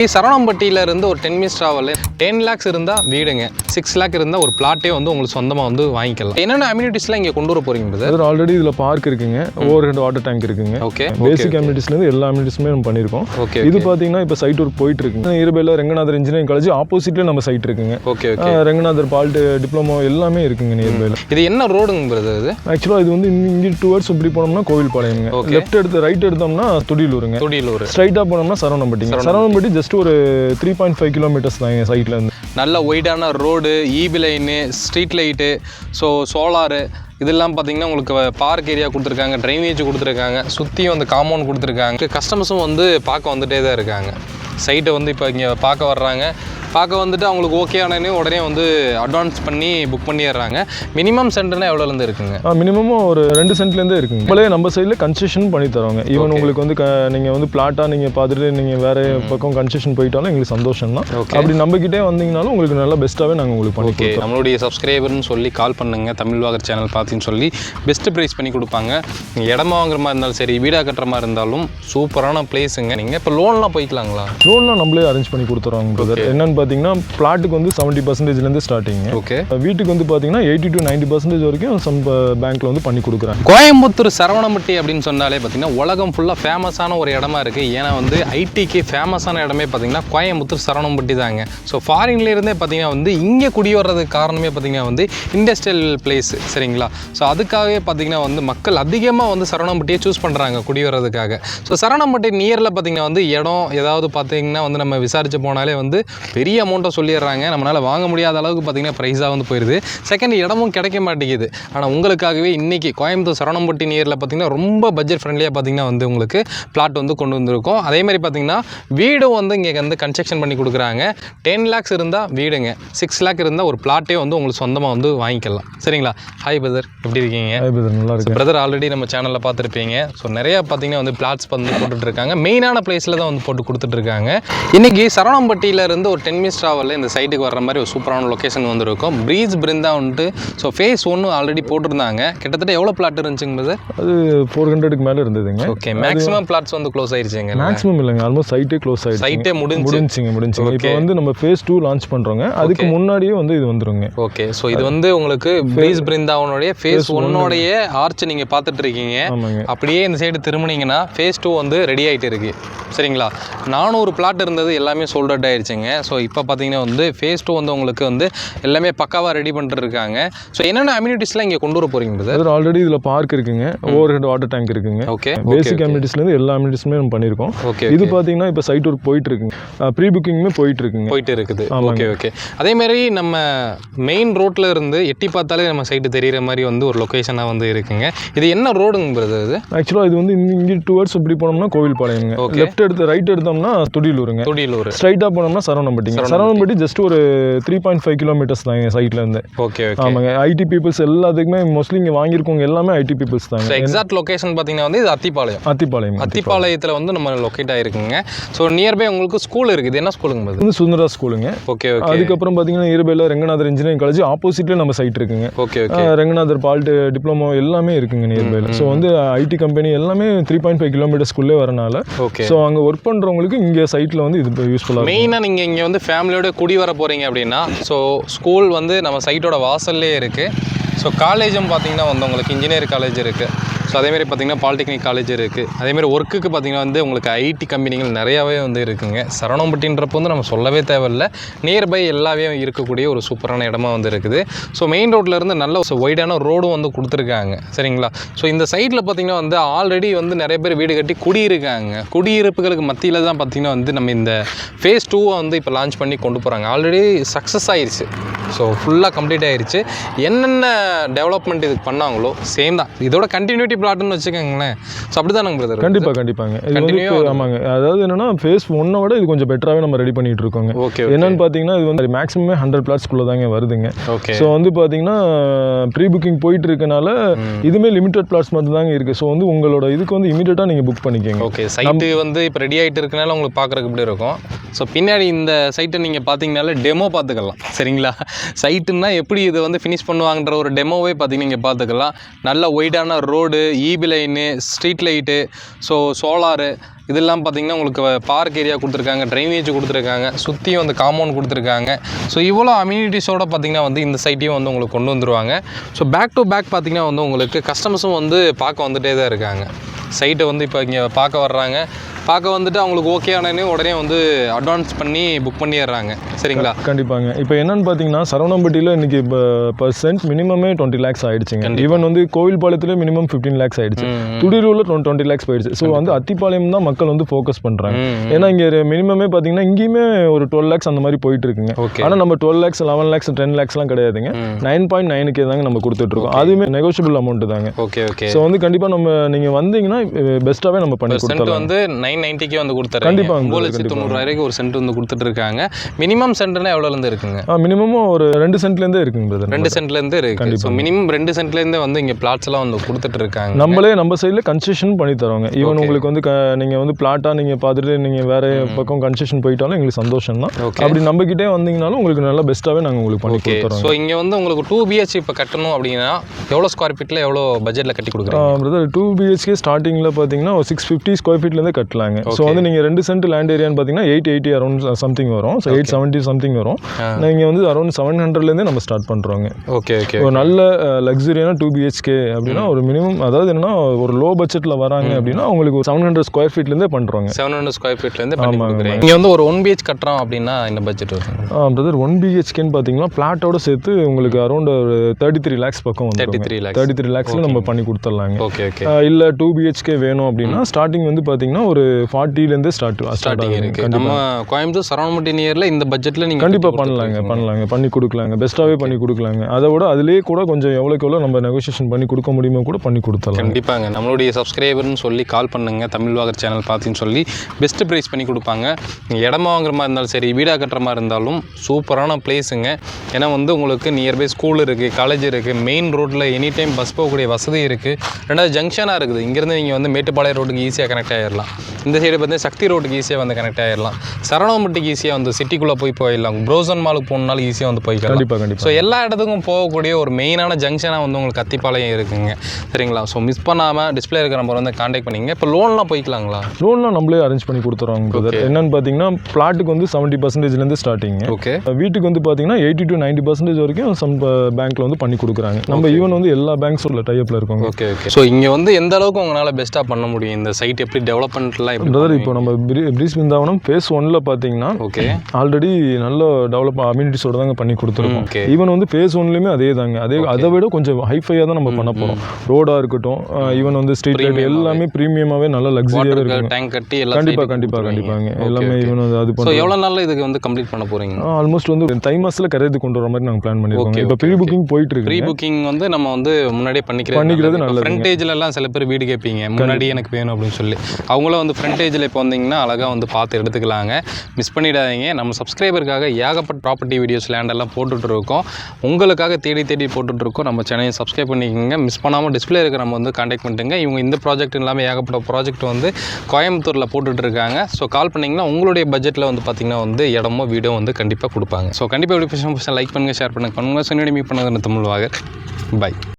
சரவணம்பட்டியில இருந்து ஒரு ten minutes travel ten lakhs இருந்தால் வீடுங்க. சிக்ஸ் லேக் இருந்தால் ஒரு பிளாட்டே வந்து உங்களுக்கு சொந்தமாக வந்து வாங்கிக்கலாம். என்னென்ன அம்யூனிட்டிஸ்லாம் இங்கே கொண்டு வர போறீங்க brother? சார் ஆல்ரெடி இதில் பார்க் இருக்குங்க. ஓவர் ஹெட் வாட்டர் டேங்க் இருக்குங்க. ஓகே பேசிக் அம்யூனிட்டிஸ்லேருந்து எல்லா அம்யூனிட்டிஸுமே நம்ம பண்ணியிருக்கோம் ஓகே இது பார்த்தீங்கன்னா இப்போ சைட் ஒர்க் போயிட்டு இருக்குங்க. இருபையில் ரெங்கநாதர் இன்ஜினியரிங் காலேஜ் ஆப்போசிட்ல நம்ம சைட் இருக்குங்க. ஓகே ஓகே ரெங்கநாதர் பால்ட் டிப்ளமோ எல்லாமே இருக்குங்க நியர்பைல இது என்ன ரோடுங்க பிரதர் இது? ஆக்சுவலாக இது வந்து இங்க- டுவர்ட்ஸ் இப்படி போனோம்னா கோவில் Okay. லெஃப்ட் எடுத்து ரைட் எடுத்தோம்னா துடியலூருங்க. துடியலூர். ஸ்ட்ரைட்டாக போனோம்னா சரவணம்பட்டிங்க. சரவணம்பட்டி. ஜஸ்ட் ஒரு த்ரீ பாயிண்ட் ஃபைவ் கிலோமீட்டர்ஸ் தான் எங்கள் சைட்டில் இருந்து. நல்ல ஒய்டான road EB line street light so solar இதெல்லாம் பார்த்தீங்கன்னா உங்களுக்கு பார்க் ஏரியா கொடுத்துருக்காங்க ட்ரைனேஜ் கொடுத்துருக்காங்க சுற்றியும் வந்து காம்பவுண்ட் கொடுத்துருக்காங்க. கஸ்டமர்ஸும் வந்து பார்க்க வந்துகிட்டே தான் இருக்காங்க. சைட்டை வந்து இப்போ இங்கே பார்க்க வர்றாங்க. பார்க்க வந்துட்டு அவங்களுக்கு ஓகே ஆனே உடனே வந்து அட்வான்ஸ் பண்ணி புக் பண்ணிடுறாங்க. மினிமம் சென்டர்னா எவ்வளோலேருந்து இருக்குங்க? மினிமமும் ஒரு ரெண்டு சென்ட்லேருந்தே இருக்குங்க. நம்மளே நம்ம சைடில் கன்செஷன் பண்ணி தரோங்க. ஈவன் உங்களுக்கு வந்து க- நீங்க வந்து பிளாட்டாக நீங்கள் பார்த்துட்டு நீங்கள் வேற பக்கம் கன்செஷன் போயிட்டாலும் எங்களுக்கு சந்தோஷம் தான். அப்படி நம்மக்கிட்டே வந்தீங்கனாலும் உங்களுக்கு நல்லா பெஸ்ட்டாகவே நாங்கள் உங்களுக்கு பண்ணி ஓகே நம்மளுடைய சப்ஸ்கிரைபர்னு சொல்லி கால் பண்ணுங்க. தமிழ் வாகர் சேனல் பார்த்துன்னு சொல்லி பெஸ்ட் ப்ரைஸ் பண்ணி கொடுப்பாங்க. நீங்கள் இடமா வாங்குற மாதிரி இருந்தாலும் சரி வீடாக கட்டுற மாதிரி இருந்தாலும் சூப்பரான பிளேஸுங்க நீங்கள் இப்போ லோன்லாம் போய்க்கலாங்களா? லோன்லாம் நம்மளே அரேஞ்ச் பண்ணி கொடுத்துறோங்க பிரதர் என்னன்னு பார்த்தீங்கன்னா பிளாட்டுக்கு வந்து செவன்ட்டி பர்சன்டேஜ்லேருந்து ஸ்டார்டிங் ஓகே வீட்டுக்கு வந்து பார்த்தீங்கன்னா எயிட்டி டு நைன்ட்டி பர்சன்டேஜ் வரைக்கும் சம் பேங்க்ல வந்து பண்ணி கொடுக்குறாங்க. கோயம்புத்தூர் சரவணம்பட்டி அப்படின்னு சொன்னாலே பார்த்தீங்கன்னா உலகம் ஃபுல்லாக ஃபேமஸான ஒரு இடமா இருக்குது ஏன்னா வந்து ஐடிக்கு ஃபேமஸான இடமே பார்த்தீங்கன்னா கோயம்புத்தூர் சரவணம்பட்டி தாங்க. ஸோ ஃபாரின்லேருந்தே பார்த்தீங்கன்னா வந்து இங்கே குடி வர்றதுக்கு காரணமே பார்த்தீங்கன்னா வந்து இண்டஸ்ட்ரியல் பிளேஸ் சரிங்களா? ஸோ அதுக்காகவே பார்த்தீங்கன்னா வந்து மக்கள் அதிகமாக வந்து சரவணம்பட்டியை சூஸ் பண்ணுறாங்க குடி வர்றதுக்காக. ஸோ சரவணம்பட்டி நியரில் பார்த்தீங்கன்னா வந்து இடம் ஏதாவது பார்த்தீங்கன்னா வந்து நம்ம விசாரிச்சு போனாலே வந்து பெரிய அமௌண்ட்டை சொல்லிடுறாங்க. நம்மளால் வாங்க முடியாத அளவுக்கு பார்த்தீங்கன்னா ப்ரைஸாக வந்து போயிடுது செகண்ட் இடமும் கிடைக்க மாட்டேங்குது. ஆனால் உங்களுக்காகவே இன்னைக்கு கோயம்புத்தூர் சரவணம்பட்டி நியரில் பார்த்தீங்கன்னா ரொம்ப பட்ஜெட் ஃப்ரெண்ட்லியாக பார்த்தீங்கன்னா வந்து உங்களுக்கு பிளாட் வந்து கொண்டு வந்திருக்கோம். அதே மாதிரி பார்த்தீங்கன்னா வீடும் வந்து இங்கே வந்து கன்ஸ்ட்ரக்ஷன் பண்ணி கொடுக்குறாங்க. டென் லேக்ஸ் இருந்தால் வீடுங்க. சிக்ஸ் லேக் இருந்தால் ஒரு பிளாட்டே வந்து உங்களுக்கு சொந்தமாக வந்து வாங்கிக்கலாம். சரிங்களா? ஹாய் பிரதர் எப்படி இருக்கீங்க? பிரதர் ஆல்ரெடி நம்ம சேனலில் பார்த்துருப்பீங்க ஸோ நிறைய பார்த்தீங்கன்னா வந்து பிளாட்ஸ் வந்து போட்டுட்டு இருக்காங்க. மெயினான பிளேஸில் தான் வந்து போட்டு கொடுத்துட்டு இருக்காங்க. இன்னைக்கு சரவணம்பட்டியில இருந்து ஒரு டென் மினிட்ஸ் ட்ராவலில் இந்த சைட்டுக்கு வர மாதிரி ஒரு சூப்பரான லொக்கேஷன் வந்திருக்கும். ப்ரீஸ் பிருந்தா வந்துட்டு ஸோ ஃபேஸ் ஒன்று ஆல்ரெடி போட்டிருந்தாங்க. கிட்டத்தட்ட எவ்வளோ பிளாட் இருந்துச்சுங்க பிரதர் அது ஃபோர் ஹண்ட்ரடுக்கு மேலே இருந்ததுங்க. ஓகே மேக்ஸிமம் பிளாட்ஸ் வந்து க்ளோஸ் ஆயிருச்சுங்க மேக்ஸிமம் இல்லைங்க. ஆல்மோஸ்ட் சைட்டே க்ளோஸ் ஆயிடுச்சு சைட்டே முடிஞ்சு முடிஞ்சுங்க முடிஞ்சுங்க. இப்போ வந்து நம்ம ஃபேஸ் டூ லான்ச் பண்ணுறோங்க அதுக்கு முன்னாடியே வந்து இது வந்துருங்க. ஓகே ஸோ இது வந்து உங்களுக்கு ப்ரீஸ் பிருந்தாவனுடைய ஃபேஸ் ஒன்னோடைய ஆர்ச் நீங்கள் பார்த்துட்டு இருக்கீங்க அப்படியே இந்த சைடு திரும்பினீங்கன்னா ஃபேஸ் டூ வந்து ரெடி ஆகிட்டு இருக்கு. சரிங்களா? நானூறு பிளாட் இருந்தது எல்லாமே சோல்ட் அவுட் ஆயிடுச்சுங்க ஸோ இப்போ பார்த்தீங்கன்னா வந்து ஃபேஸ் டூ வந்து உங்களுக்கு வந்து எல்லாமே பக்காவாக ரெடி பண்ணிட்டு இருக்காங்க ஸோ என்னென்ன அம்யூனிட்டிஸ்லாம் இங்கே கொண்டு வர பிரதர் அது ஆல்ரெடி இதில் பார்க் இருக்குங்க. ஓவர் ஹெட் வாட்டர் டேங்க் இருக்குங்க. ஓகே பேசிக் அம்யூனிட்டிஸ்லேருந்து எல்லா அம்யூனிட்டிஸுமே நம்ம பண்ணியிருக்கோம். ஓகே இது பார்த்தீங்கன்னா இப்போ சைட் ஒர்க் போயிட்டு இருக்குங்க ப்ரீ புக்கிங்குமே போயிட்டு இருக்குங்க போயிட்டு இருக்குது. ஓகே ஓகே அதே மாதிரி நம்ம மெயின் ரோட்ல இருந்து எட்டி பார்த்தாலே நம்ம சைட்டு தெரியிற மாதிரி வந்து ஒரு லொக்கேஷனாக வந்து இருக்குங்க. இது என்ன ரோடுங்க பிரதர் இது? ஆக்சுவலாக இது வந்து இங்க- டுவர்ட்ஸ் இப்படி போனோம்னா கோவில் பாளையங்க. லெஃப்ட் எடுத்து ரைட் எடுத்தோம்னா துடியலூருங்க. துடியலூர். ஸ்ட்ரைட்டாக போனோம்னா சரவணம்பட்டிங்க. சரவணம்பட்டி ஜஸ்ட் ஒரு த்ரீ பாயிண்ட் ஃபைவ் கிலோமீட்டர்ஸ் தான் எங்கள் சைட்ல இருந்து. ஓகே ஓகே ஆமாங்க. ஐடி பீப்புள்ஸ் எல்லாத்துக்குமே மோஸ்ட்லி இங்கே வாங்கியிருக்கவங்க எல்லாமே ஐடி பீப்புள்ஸ் தாங்க. எக்ஸாக்ட் லொகேஷன் பார்த்தீங்கன்னா வந்து இது அத்திப்பாளையம். அத்திப்பாளையம் அத்திப்பாளையத்தில் வந்து நம்ம லொக்கேட் ஆயிருக்குங்க. ஸோ நியர்பை உங்களுக்கு ஸ்கூல் இருக்குது. என்ன ஸ்கூலுங்க வந்து சுந்தரா ஸ்கூலுங்க ஓகே ஓகே அதுக்கப்புறம் பார்த்தீங்கன்னா இருபையில் ரெங்கநாதர் இன்ஜினியரிங் காலேஜ் ஆப்போசிட்ல நம்ம சைட் இருக்குங்க. ஓகே ரெங்கநாதர் பால்ட் டிப்ளமோ எல்லாமே இருக்குங்க நியர்பைல ஸோ வந்து ஐடி கம்பெனி எல்லாமே த்ரீ பாயிண்ட் ஃபைவ் கிலோமீட்டர்ஸ்குள்ளே வரனால. ஓகே ஸோ அங்கே ஒர்க் பண்ணுறவங்களுக்கு இங்கே சைட்டில் வந்து இது யூஸ்ஃபுல்லாக மெயினாக நீங்கள் இங்கே வந்து ஃபேமிலியோட குடி வர போகிறீங்க அப்படின்னா ஸோ ஸ்கூல் வந்து நம்ம சைட்டோட வாசல்லே இருக்குது ஸோ காலேஜும் பார்த்தீங்கன்னா வந்து உங்களுக்கு இன்ஜினியர் காலேஜ் இருக்குது ஸோ அதேமாதிரி பார்த்தீங்கன்னா பாலிடெக்னிக் காலேஜ் இருக்குது அதேமாதிரி ஒர்க்குக்கு பார்த்தீங்கன்னா வந்து உங்களுக்கு ஐடி கம்பெனிகள் நிறையாவே வந்து இருக்குங்க. சரவணம்பட்டின்றப்போ வந்து நம்ம சொல்லவே தேவையில்ல. நியர்பை எல்லாமே இருக்கக்கூடிய ஒரு சூப்பரான இடமா வந்து இருக்குது. ஸோ மெயின் ரோட்லேருந்து நல்ல ஒய்டான ரோடும் வந்து கொடுத்துருக்காங்க. சரிங்களா? ஸோ இந்த சைடில் பார்த்தீங்கன்னா வந்து ஆல்ரெடி வந்து நிறைய பேர் வீடு கட்டி குடியிருக்காங்க. குடியிருப்புகளுக்கு மத்தியில் தான் பார்த்தீங்கன்னா வந்து நம்ம இந்த ஃபேஸ் டூவை வந்து இப்போ லான்ச் பண்ணி கொண்டு போகிறாங்க ஆல்ரெடி சக்ஸஸ் ஆயிடுச்சு ஸோ ஃபுல்லாக கம்ப்ளீட் ஆயிடுச்சு என்னென்ன டெவலப்மெண்ட் இதுக்கு பண்ணாங்களோ சேம் தான். இதோட கண்டினியூட்டி பிளாட்னு வச்சுக்கோங்களேன். ஸோ அப்படி பிரதர் கண்டிப்பாக கண்டிப்பாங்க. இது வந்து ஆமாங்க. அதாவது என்னன்னா ஃபேஸ் ஒன்னை விட இது கொஞ்சம் பெட்டராகவே நம்ம ரெடி பண்ணிட்டு இருக்கோங்க. ஓகே என்னன்னு பார்த்தீங்கன்னா இது வந்து மேக்ஸிமமே ஹண்ட்ரட் பிளாட்ஸ்குள்ளே தாங்க வருதுங்க. ஓகே ஸோ வந்து பார்த்தீங்கன்னா ப்ரீ புக்கிங் போயிட்டு இருக்கனால இதுவுமே லிமிடெட் பிளாட்ஸ் மட்டும் தாங்க இருக்குது ஸோ வந்து உங்களோட இதுக்கு வந்து இமீடியட்டாக நீங்கள் புக் பண்ணிக்கோங்க. ஓகே சைட்டு வந்து இப்போ ரெடி ஆகிட்டு இருக்கனால உங்களுக்கு பார்க்குறதுக்கு இப்படி இருக்கும்? ஸோ பின்னாடி இந்த சைட்டை நீங்கள் பார்த்தீங்கனாலே டெமோ பார்த்துக்கலாம் சரிங்களா? சைட்டுன்னா எப்படி இதை வந்து ஃபினிஷ் பண்ணுவாங்கன்ற ஒரு டெமோவே பார்த்தீங்கன்னா நீங்கள் பார்த்துக்கலாம் நல்ல ஒய்டான road EB line street light so solar இதெல்லாம் பார்த்தீங்கன்னா உங்களுக்கு பார்க் ஏரியா கொடுத்துருக்காங்க ட்ரைனேஜ் கொடுத்துருக்காங்க சுற்றியும் வந்து காம்பவுண்ட் கொடுத்துருக்காங்க. ஸோ இவ்வளோ அம்யூனிட்டிஸோடு பார்த்திங்கன்னா வந்து இந்த சைட்டையும் வந்து உங்களுக்கு கொண்டு வந்துருவாங்க. ஸோ பேக் டு பேக் பார்த்திங்கன்னா வந்து உங்களுக்கு கஸ்டமர்ஸும் வந்து பார்க்க வந்துட்டே தான் இருக்காங்க. சைட்டை வந்து இப்போ இங்கே பார்க்க வர்றாங்க. பார்க்க வந்துட்டு அவங்களுக்கு ஓகே ஆனே உடனே வந்து அட்வான்ஸ் பண்ணி புக் பண்ணிடுறாங்க. சரிங்களா? கண்டிப்பாங்க. இப்போ என்னன்னு பார்த்தீங்கன்னா சரவணம்பட்டியில் இன்னைக்கு இப்போ பர்சன்ட் மினிமமே டுவெண்ட்டி லேக்ஸ் ஆயிடுச்சுங்க. ஈவன் வந்து கோவில்பாளையத்துல மினிமம் ஃபிஃப்டீன் லேக்ஸ் ஆயிடுச்சு. துடிரூரில் டுவெண்ட்டி லேக்ஸ் போயிடுச்சு. ஸோ வந்து அத்திப்பாளையம் தான் மக்கள் வந்து ஃபோக்கஸ் பண்ணுறாங்க ஏன்னா இங்கே மினிமமே பார்த்தீங்கன்னா இங்கேயுமே ஒரு டுவெல் லேக்ஸ் அந்த மாதிரி போயிட்டு இருக்குங்க ஓகே ஆனால் நம்ம twelve lakhs eleven lakhs ten லேக்ஸ்லாம் கிடையாதுங்க. நைன் பாயிண்ட் நைனுக்கே தாங்க நம்ம கொடுத்துட்ருக்கோம் அதுவுமே நெகோஷியபிள் அமௌண்ட் தாங்க. ஓகே ஓகே ஸோ வந்து கண்டிப்பாக நம்ம நீங்கள் வந்தீங்கன்னா பெஸ்ட்டாகவே நம்ம பண்ணி சென்ட் கொடுத்துடலாம். வந்து நைன் நைன்ட்டிக்கே வந்து கொடுத்துறாங்க கண்டிப்பா, ஒம்பது லட்சத்தி தொண்ணூறாயிரக்கு ஒரு சென்ட் வந்து கொடுத்துட்டு இருக்காங்க மினிமம் சென்ட்னா எவ்வளோலேருந்து இருக்குங்க? மினிமமும் ஒரு ரெண்டு சென்ட்லேருந்தே இருக்குங்க பிரதர் ரெண்டு சென்ட்லேருந்து இருக்கு. ஸோ மினிமம் ரெண்டு சென்ட்லேருந்தே வந்து இங்கே பிளாட்ஸ் எல்லாம் வந்து கொடுத்துட்டு இருக்காங்க நம்மளே நம்ம சைடில் கன்செஷன் பண்ணி தரோங்க. ஈவன் உங்களுக்கு வந்து நீங்கள் வந்து பிளாட்டாக நீங்கள் பார்த்துட்டு நீங்கள் வேற பக்கம் கன்செஷன் போயிட்டாலும் எங்களுக்கு சந்தோஷம் தான் அப்படி நம்பிக்கிட்டே வந்தீங்கனாலும் உங்களுக்கு நல்லா பெஸ்ட்டாகவே நாங்கள் உங்களுக்கு பண்ணி கொடுத்துறோம் ஸோ இங்கே வந்து உங்களுக்கு டூ பிஹெச் இப்போ கட்டணும் அப்படின்னா எவ்வளோ ஸ்கொயர் ஃபீட்டில் எவ்வளோ பட்ஜெட்டில் கட்டி கொடுக்குறீங்க? பிரதர் டூ பிஹெச்கே ஸ்டார்டிங்கில் பார்த்தீங்கன்னா ஒரு சிக்ஸ் ஃபிஃப்டி ஸ்கொயர் ஃபீட்லேருந்து கட்டலாங்க ஸோ வந்து நீங்கள் ரெண்டு சென்ட் லேண்ட் ஏரியான்னு பார்த்தீங்கன்னா எயிட் எயிட்டி அரௌண்ட் சம்திங் வரும். ஸோ எயிட் செவன்ட்டி சம்திங் வரும். நீங்கள் வந்து அரௌண்ட் செவன் ஹண்ட்ரட்லேருந்தே நம்ம ஸ்டார்ட் பண்ணுறோங்க ஓகே ஓகே ஒரு நல்ல லக்ஸரியான டூ பிஹெச்கே அப்படின்னா ஒரு மினிமம் அதாவது என்னன்னா ஒரு லோ பட்ஜெட்டில் வராங்க அப்படின்னா அவங்களுக்கு ஒரு செவன் ஹண்ட்ரட் ஸ்கொயர் ஃபீட்லேருந்தே பண்ணுறோங்க செவன் ஹண்ட்ரட் ஸ்கொயர் ஃபீட்லேருந்து கொடுக்குறீங்க. இங்கே வந்து ஒரு ஒன் பிஹெச் கட்டுறோம் அப்படின்னா என்ன பட்ஜெட் வருங்க பிரதர் ஒன் பிஹெச்கேன்னு பார்த்தீங்கன்னா பிளாட்டோட சேர்த்து உங்களுக்கு அரௌண்ட் ஒரு தேர்ட்டி த்ரீ லேக்ஸ் பக்கம் தேர்ட்டி வந்துடும் த்ரீ லேக்ஸ் தேர்ட்டி த்ரீ லேக்ஸில் நம்ம பண்ணி கொடுத்துட்லாங்க. ஓகே ஓகே இல்லை டூ பிஹெச்கே வேணும் அப்படின்னா ஸ்டார்டிங் வந்து பார்த்தீங்கன்னா ஒரு ஃபார்ட்டிலேருந்தே ஸ்டார்ட் ஸ்டார்ட் இருக்கு. நம்ம கோயம்புத்தூர் சரவணம்பட்டி நியரில் இந்த பட்ஜெட்டில் நீங்கள் கண்டிப்பாக பண்ணலாங்க பண்ணலாங்க. பண்ணி கொடுக்கலாங்க. பெஸ்ட்டாகவே பண்ணி கொடுக்கலாங்க. அதை விட அதுலேயே கூட கொஞ்சம் எவ்வளோக்கு எவ்வளோ நம்ம நெகோசியேஷன் பண்ணி கொடுக்க முடியுமோ கூட பண்ணி கொடுத்துடலாம். கண்டிப்பாங்க. நம்மளுடைய சப்ஸ்கிரைபர்னு சொல்லி கால் பண்ணுங்க. தமிழ் வாகர் சேனல் பார்த்துன்னு சொல்லி பெஸ்ட் ப்ரைஸ் பண்ணி கொடுப்பாங்க. இடமா வாங்குற மாதிரி இருந்தாலும் சரி வீடாக கட்டுற மாதிரி இருந்தாலும் சூப்பரான பிளேஸுங்க ஏன்னா வந்து உங்களுக்கு நியர்பை ஸ்கூல் இருக்குது காலேஜ் இருக்குது மெயின் ரோட்டில் எனி டைம் பஸ் போகக்கூடிய வசதி இருக்குது ரெண்டாவது ஜங்ஷனாக இருக்குது. இங்கேருந்து நீங்கள் வந்து மேட்டுப்பாளையம் ரோட்டுக்கு ஈஸியாக கனெக்ட் ஆகிடலாம் இந்த சைடு பார்த்தீங்கன்னா சக்தி ரோட்டுக்கு ஈஸியாக வந்து கனெக்ட் ஆகிடலாம் சரவணம்பட்டிக்கு ஈஸியாக வந்து சிட்டிக்குள்ளே போய் போயிடலாம். ப்ரோசன் மாலுக்கு போகணுனாலும் ஈஸியாக வந்து போய்க்கலாம். கண்டிப்பாக கண்டிப்பாக ஸோ எல்லா இடத்துக்கும் போகக்கூடிய ஒரு மெயினான ஜங்ஷனாக வந்து உங்களுக்கு கத்திப்பாளையம் இருக்குங்க. சரிங்களா? ஸோ மிஸ் பண்ணாமல் டிஸ்பிளே இருக்கிற நம்பர் வந்து காண்டாக்ட் பண்ணிங்க இப்போ லோன்லாம் போய்க்கலாங்களா? லோன்லாம் நம்மளே அரேஞ்ச் பண்ணி பிரதர் என்னன்னு பார்த்தீங்கன்னா பிளாட்டுக்கு வந்து செவன்ட்டி பர்சன்டேஜ்லேருந்து ஸ்டார்டிங் ஓகே வீட்டுக்கு வந்து பார்த்தீங்கன்னா எயிட்டி டு நைன்ட்டி பர்சன்டேஜ் வரைக்கும் சம் பேங்க்ல வந்து பண்ணி கொடுக்குறாங்க. நம்ம ஈவன் வந்து எல்லா பேங்க்ஸோட டைப்பில் இருக்கோங்க ஓகே ஓகே ஸோ இங்கே வந்து எந்த அளவுக்கு உங்களால் பெஸ்ட்டாக பண்ண முடியும்? இந்த சைட் எப்படி டெவலப்மெண்ட்லாம் பிரதர் இப்போ நம்ம பிரிஸ் பிருந்தாவனம் ஃபேஸ் ஒன்ல பார்த்தீங்கன்னா ஓகே ஆல்ரெடி நல்ல டெவலப் அம்யூனிட்டிஸோட தாங்க பண்ணி கொடுத்துருக்கோம். ஈவன் வந்து ஃபேஸ் ஒன்லையுமே அதே தாங்க. அதே அதை விட கொஞ்சம் ஹைஃபையாக தான் நம்ம பண்ண போகிறோம் ரோடாக இருக்கட்டும் ஈவன் வந்து ஸ்ட்ரீட் லைட் எல்லாமே ப்ரீமியமாகவே நல்ல லக்ஸரியாக இருக்குங்க. டேங்க் கட்டி கண்டிப்பாக கண்டிப்பாக கண்டிப்பாங்க. எல்லாமே ஈவன் வந்து அது ஸோ பண்ணுறோம் எவ்வளோ நாளில் இதுக்கு வந்து கம்ப்ளீட் பண்ண போகிறீங்க ஆல்மோஸ்ட் வந்து தை மாசத்துல கரையது கொண்டு வர மாதிரி நாங்கள் பிளான் பண்ணியிருக்கோம் Okay, இப்போ ப்ரீ புக்கிங் போயிட்டு இருக்கு ப்ரீ புக்கிங் வந்து நம்ம வந்து முன்னாடியே பண்ணிக்கிறது பண்ணிக்கிறது நல்லதுங்க. ஃப்ரண்டேஜ்ல எல்லாம் சில பேர் வீடு கேட்பீங்க. முன்னாடி எனக்கு வேணும் அப்படின்னு சொல்லி. அவங்கள வந்து ஃப்ரண்டேஜில் இப்போ வந்தீங்கன்னா அழகாக வந்து பார்த்து எடுத்துக்கலாங்க. மிஸ் பண்ணிடாதீங்க. நம்ம சப்ஸ்கிரைபருக்காக ஏகப்பட்ட ப்ராப்பர்ட்டி வீடியோஸ் லேண்டெல்லாம் போட்டுட்ருக்கோம். உங்களுக்காக தேடி தேடி போட்டுட்ருக்கோம். நம்ம சேனலை சப்ஸ்கிரைப் பண்ணிக்கோங்க. மிஸ் பண்ணாமல் டிஸ்பிளே இருக்க நம்ம வந்து காண்டாக்ட் பண்ணிட்டுங்க. இவங்க இந்த ப்ராஜெக்ட் இல்லாமல் ஏகப்பட்ட ப்ராஜெக்ட் வந்து கோயம்புத்தூரில் போட்டுட்ருக்காங்க. ஸோ கால் பண்ணிங்கன்னா உங்களுடைய பட்ஜெட்டில் வந்து பார்த்தீங்கன்னா வந்து இடமோ வீடோ வந்து கண்டிப்பாக கொடுப்பாங்க. ஸோ கண்டிப்பாக எப்படி பேசுவோம் லைக் பண்ணுங்கள் ஷேர் பண்ணுங்கள் பண்ணுங்கள் சொன்னி மீட் பண்ணுங்க தமிழ் வாகர். பை